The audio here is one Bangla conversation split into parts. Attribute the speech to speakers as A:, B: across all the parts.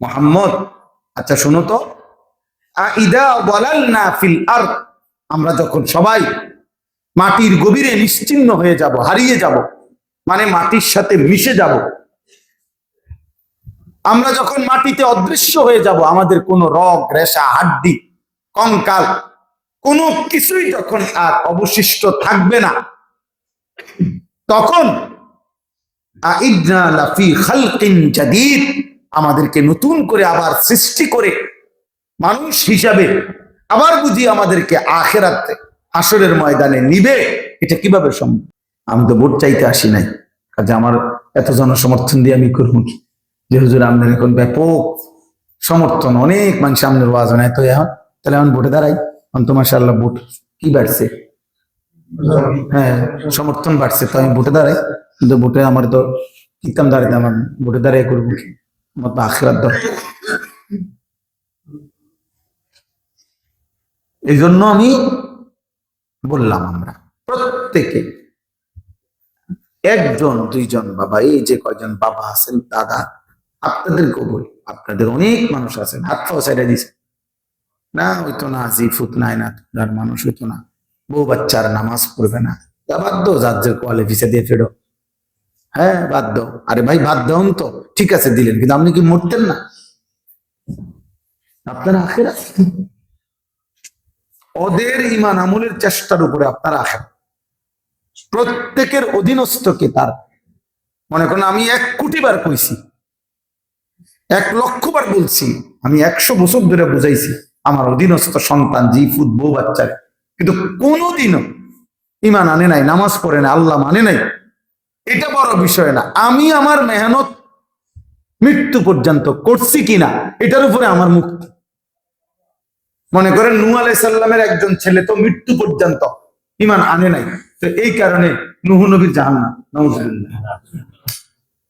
A: মোহাম্মদ। আচ্ছা শোনো তো। বলালনা ফিল আমরা যখন সবাই মাটির গভীরে নিশ্চিন্ন হয়ে যাব, হারিয়ে যাব মানে মাটির সাথে মিশে যাব, আমরা যখন মাটিতে অদৃশ্য হয়ে যাব, আমাদের কোনো রগ, রেশা, হাড্ডি, কঙ্কাল, কোনো কিছুই যখন আর অবশিষ্ট থাকবে না, তখন আইদনা লাফি খালকিন জাদীদ আমাদেরকে নতুন করে আবার সৃষ্টি করে মানুষ হিসাবে আবার বুঝি আমাদেরকে আখেরাতে আসরের ময়দানে নিবে, এটা কীভাবে সম্ভব? আমি তো ভোট চাইতে আসি নাই। কাজে আমার এত জনসমর্থন দিয়ে আমি করব কি? যে হুজুর, আপনার এখন ব্যাপক সমর্থন, অনেক মানুষ আপনার ওয়াজ হয় তো এখন তাহলে এখন ভোটে দাঁড়াই। এখন তো মাসাল্লাহ ভোট কি বাড়ছে? হ্যাঁ সমর্থন বাড়ছে তো আমি ভোটে দাঁড়াই। কিন্তু ভোটে আমার তো কিতাম দাঁড়াইতে আমার ভোটে দাঁড়াই করব আমার তো এই জন্য আমি বললাম আমরা, প্রত্যেকে, একজন, দুইজন বাবা, এই যে কয়জন বাবা আছেন, দাদা, আপনাদেরকেও বলি, আপনাদের অনেক মানুষ আছেন, হাত সাইডে দিছে। না হইতো না জিফুত নাই না মানুষ হইতো না, বউ বাচ্চার নামাজ পড়বে না। বাধ্য যার কোয়ালিফিসে দিয়ে ফেরো। হ্যাঁ বাধ্য আরে ভাই, বাদ দেন তো। ঠিক আছে, দিলেন। কিন্তু আপনি কি মরতেন না? আপনার আখেরা ওদের ইমান আমলের চেষ্টার উপরে আপনার আখের প্রত্যেকের অধীনস্থকে তার। মনে করেন, আমি এক কোটি বার কইছি, এক লক্ষ বার বলছি, আমি একশো বছর ধরে বুঝাইছি, আমার অধীনস্থ সন্তান, জি, ফুট, বউ বাচ্চাকে কিন্তু কোনোদিনও ইমান আনে নাই, নামাজ পড়ে না আল্লাহ মানে নাই। এটা বড় বিষয় না। আমি আমার মেহনত মৃত্যু পর্যন্ত করছি কিনা এটার উপরে আমার মুক্তি মনে করেন নু আলাই সাল্লামের একজন ছেলে তো মৃত্যু পর্যন্ত ইমান আনে নাই। তো এই কারণে নুহু নবীর জাহান্না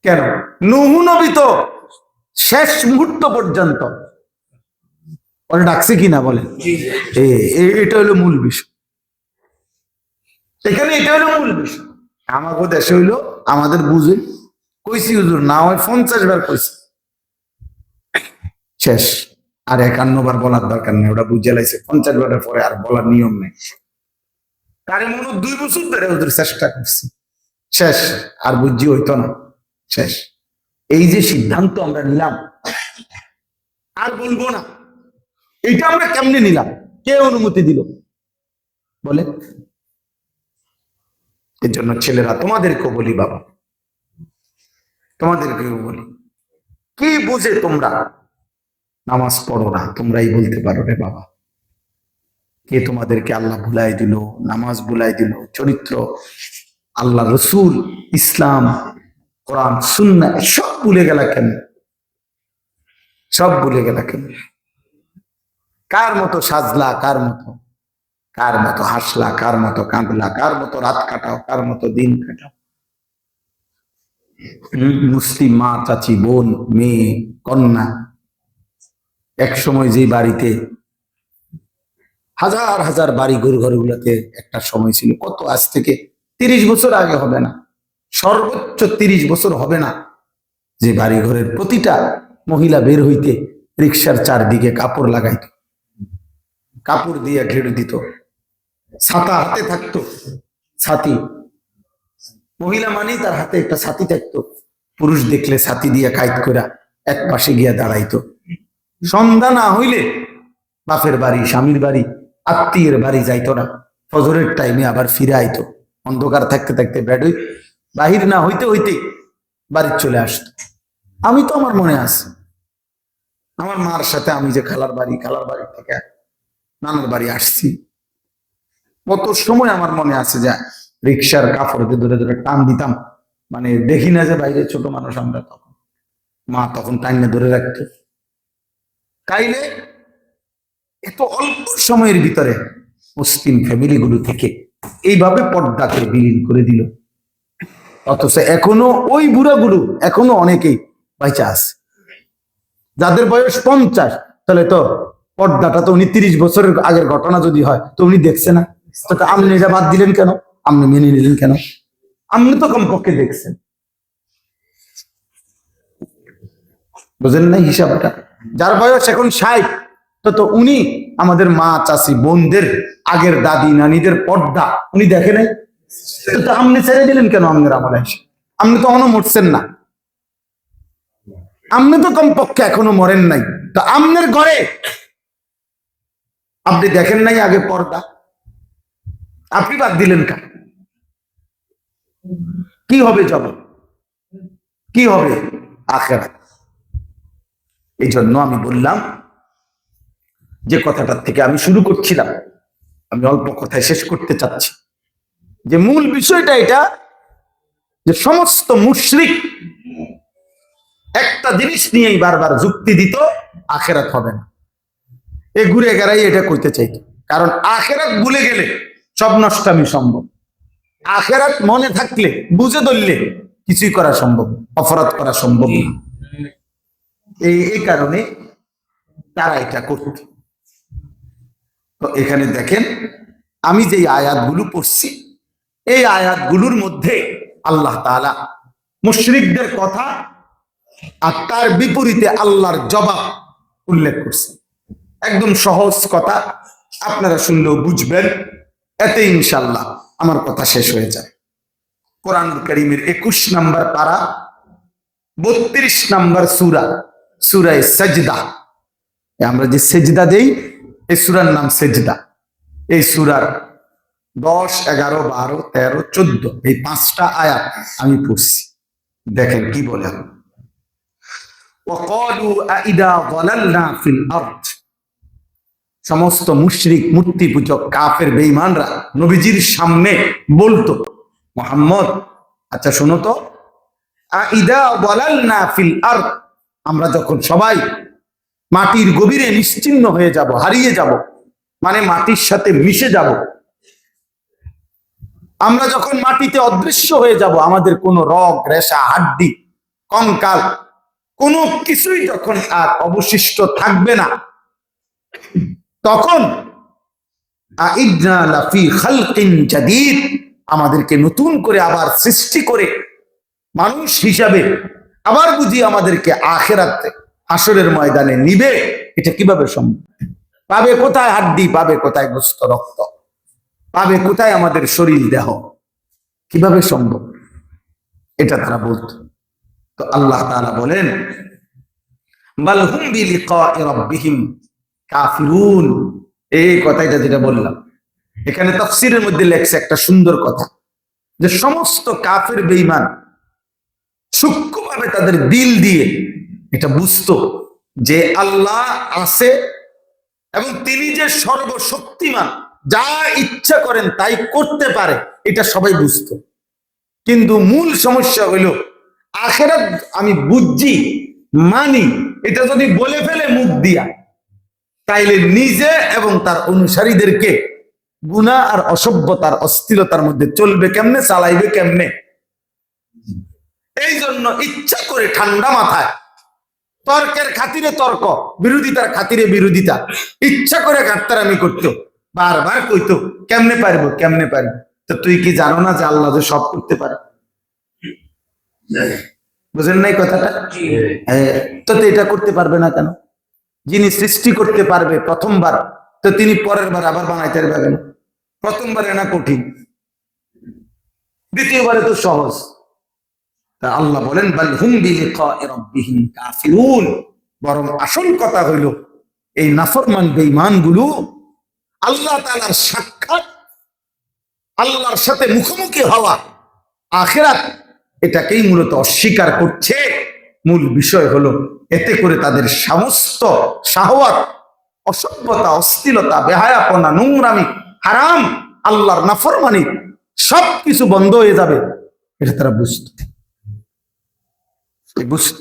A: কেন? নুহু নবী তো শেষ মুহূর্ত পর্যন্ত। ওরা ডাকছে কিনা বলে এটা হলো মূল বিষয়। এখানে এটা হলো মূল বিষয়। আমাকে দেশে হইল, আমাদের বুঝে। কইছি, হুজুর, না হয় পঞ্চাশ বার কইছি। শেষ। আর একান্ন বার বলার দরকার নেই ওটা বুঝে লাইছে, পঞ্চাশ বারের পরে আর বলার নিয়ম নেই। তারে মনে দুই বছর ধরে ওদের চেষ্টা করছি। শেষ, আর বুঝি হইতো না। শেষ। এই যে সিদ্ধান্ত আমরা নিলাম, আর বলব না। এটা আমরা কেমনে নিলাম? কে অনুমতি দিল? বলে এর জন্য ছেলেরা তোমাদেরকেও বলি বাবা। তোমাদেরকেও বলি। কি বুঝে তোমরা? নামাজ পড়ো না, তোমরাই বলতে পারো রে বাবা। কে তোমাদেরকে আল্লাহ ভুলাই দিল, নামাজ ভুলাই দিল, চরিত্র, আল্লাহ রসুল, ইসলাম, কোরআন, সুন্না সব ভুলে গেলা কেন? সব ভুলে গেলা কেন? কার মতো সাজলা, কার মতো? কার মতো হাসলা, কার মতো কাঁদলা, কার মতো রাত কাটাও, কার মতো দিন কাটাও? মুসলিম মা, চাচি, বোন, মেয়ে, কন্যা, এক সময় যে বাড়িতে হাজার হাজার বাড়ি ঘর ঘরগুলোতে একটা সময় ছিল। কত আজ থেকে তিরিশ বছর আগে হবে না। সর্বোচ্চ তিরিশ বছর হবে না যে বাড়ি ঘরের প্রতিটা মহিলা বের হইতে রিক্সার চারদিকে কাপড় লাগাইত। কাপড় দিয়ে ঘেড়ে দিত। ছাতা হাতে থাকতো। ছাতি। মহিলা মানেই তার হাতে একটা ছাতি থাকতো। পুরুষ দেখলে ছাতি দিয়ে কাইত করে এক পাশে গিয়া দাঁড়াইতো। সন্ধ্যা না হইলে বাপের বাড়ি, স্বামীর বাড়ি, আত্মীয়ের বাড়ি যাইতো না। ফজরের টাইমে আবার ফিরে আইতো। অন্ধকার থাকতে থাকতে বেডই বাহির না হইতে হইতে বাড়ি চলে আসতো। আমি তো আমার মনে আছে। আমার মার সাথে আমি যে খালার বাড়ি খালার বাড়ি থেকে নানার বাড়ি আসছি। কত সময় আমার মনে আছে যে রিক্সার কাপড়কে ধরে ধরে টান দিতাম? মানে দেখি না যে বাইরে ছোট মানুষ আমরা তখন। মা তখন টাইনে ধরে রাখতো। তাইলে এত অল্প সময়ের ভিতরে মুসলিম ফ্যামিলিগুলো থেকে এইভাবে পর্দাকে বিলীন করে দিল। অথচ এখনও ওই বুড়াগুলো, এখনও অনেকেই বাইচা আছে। যাদের বয়স পঞ্চাশ, তাহলে তো পর্দাটা তো উনি তিরিশ বছরের আগের ঘটনা যদি হয়, তো উনি দেখছে না। তো তা আপনি এটা বাদ দিলেন কেন? আপনি মেনে নিলেন কেন? আপনি তো কমপক্ষে দেখছেন। বুঝেন নাই হিসাবটা? যার বয়স এখন ষাট, তো তো উনি আমাদের মা চাষি বোনদের আগের দাদি, নানিদের পর্দা উনি দেখে নাই? তো তো আপনি ছেড়ে দিলেন কেন আমাদের আমলে? এসে আপনি তো অন মরছেন না। আপনি তো কমপক্ষে এখনও মরেন নাই। তো আমনের ঘরে আপনি দেখেন নাই আগে পর্দা? আপনি বাদ দিলেন কেন কি হবে জবাব কি হবে আখেরাত? এই জন্য আমি বললাম যে কথাটার থেকে আমি শুরু করছিলাম। আমি অল্প কথায় শেষ করতে চাচ্ছি। যে মূল বিষয়টা এটা, যে সমস্ত মুশরিক একটা জিনিস নিয়েই বারবার যুক্তি দিত, আখেরাত হবে না। এ ঘুরে গেরাই এটা করতে চাইতো। কারণ আখেরাত ভুলে গেলে সব নষ্টামি সম্ভব। আখেরাত মনে থাকলে, বুঝে ধরলে কিছুই করা সম্ভব, অপরাধ করা সম্ভব না। এই এই কারণে তারা এটা করত। তো এখানে দেখেন, আমি যে আয়াতগুলো পড়ছি, এই আয়াতগুলোর মধ্যে আল্লাহ তাআলা মুশরিকদের কথা আর তার বিপরীতে আল্লাহর জবাব উল্লেখ করছে একদম সহজ কথা, আপনারা শুনলেও বুঝবেন। এতে ইনশাল্লাহ আমার কথা শেষ হয়ে যায় কোরআন করিমের একুশ নাম্বার পারা বত্রিশ নাম্বার সুরা সুরায় সেজদা এ আমরা যে সেজদা দেই এই সুরার নাম সেজদা এই সুরার দশ এগারো বারো তেরো চোদ্দ এই পাঁচটা আয়াত আমি পড়ছি দেখেন কি বলে وقالوا أئذا ضللنا في الأرض সমস্ত মুশরিক মূর্তি পূজক কাফের, বেঈমানরা নবীজির সামনে বলতো, মোহাম্মদ আচ্ছা শোনো তো, আইদা বলালনা ফিল আরদ, আমরা যখন সবাই মাটির গভীরে নিশ্চিন্ন হয়ে যাব, হারিয়ে যাব মানে মাটির সাথে মিশে যাব, আমরা যখন মাটিতে অদৃশ্য হয়ে যাব, আমাদের কোনো রগ, রেশা, হাড্ডি, কঙ্কাল, কোনো কিছুই যখন আর অবশিষ্ট থাকবে না তখন আমাদেরকে নতুন করে আবার সৃষ্টি করে মানুষ হিসাবে আবার বুঝি আমাদেরকে আখেরাতে আসরের ময়দানে নিবে। এটা কীভাবে সম্ভব? পাবে কোথায় হাড্ডি? পাবে কোথায় গোস্ত রক্ত? পাবে কোথায় আমাদের শরীর দেহ? কীভাবে সম্ভব? এটা তারা বলতো। তো আল্লাহ তাআলা বলেন, বাল হুম বিলিকা'i রাব্বিহিম। কাফিরুন। এই কথাটা যেটা বললাম। এখানে তাফসীরের মধ্যে লেখছে একটা সুন্দর কথা, যে সমস্ত কাফের বেঈমান সূক্ষ্মভাবে তাদের দিল দিয়ে এটা বুঝতো যে আল্লাহ আছে এবং তিনি যে সর্বশক্তিমান, যা ইচ্ছা করেন তাই করতে পারে, এটা সবাই বুঝতো। কিন্তু মূল সমস্যা হইল, আখেরাত আমি বুঝছি, মানি, এটা যদি বলে ফেলে মুখ দিয়া তাইলে নিজে এবং তার অনুসারীদেরকে গুণা আর অসভ্যতার অস্থিরতার মধ্যে চলবে কেমনে চালাইবে কেমনে? এই জন্য ইচ্ছা করে ঠান্ডা মাথায় তর্কের খাতিরে তর্ক বিরোধিতার খাতিরে বিরোধিতা। ইচ্ছা করে গাত্তারামি করতো বারবার কইতো কেমনে পারব কেমনে পারব? তো তুই কি জানো না যে আল্লাহ সব করতে পারে? বুঝেন নাই কথাটা? হ্যাঁ, তো তো এটা করতে পারবে না কেন? যিনি সৃষ্টি করতে পারবে প্রথমবার, তো তিনি পরের বার আবার বানাইতে পারবে না প্রথমবার না কঠিন? দ্বিতীয়বারে তো সহজ। তা আল্লাহ বলেন কাফিরুন। বরং আসল কথা হইল, এই নাফরমান বেঈমানগুলো আল্লাহ তাআলার সাক্ষাৎ, আল্লাহর সাথে মুখোমুখি হওয়া, আখেরাত এটাকেই মূলত অস্বীকার করছে। মূল বিষয় হলো, এতে করে তাদের সমস্ত শাহওয়াত অসভ্যতা অস্থিরতা বেহায়াপনা, নোংরামি, হারাম, আল্লাহর নাফরমানি সবকিছু বন্ধ হয়ে যাবে। এটা তারা বুঝতে। বুঝত।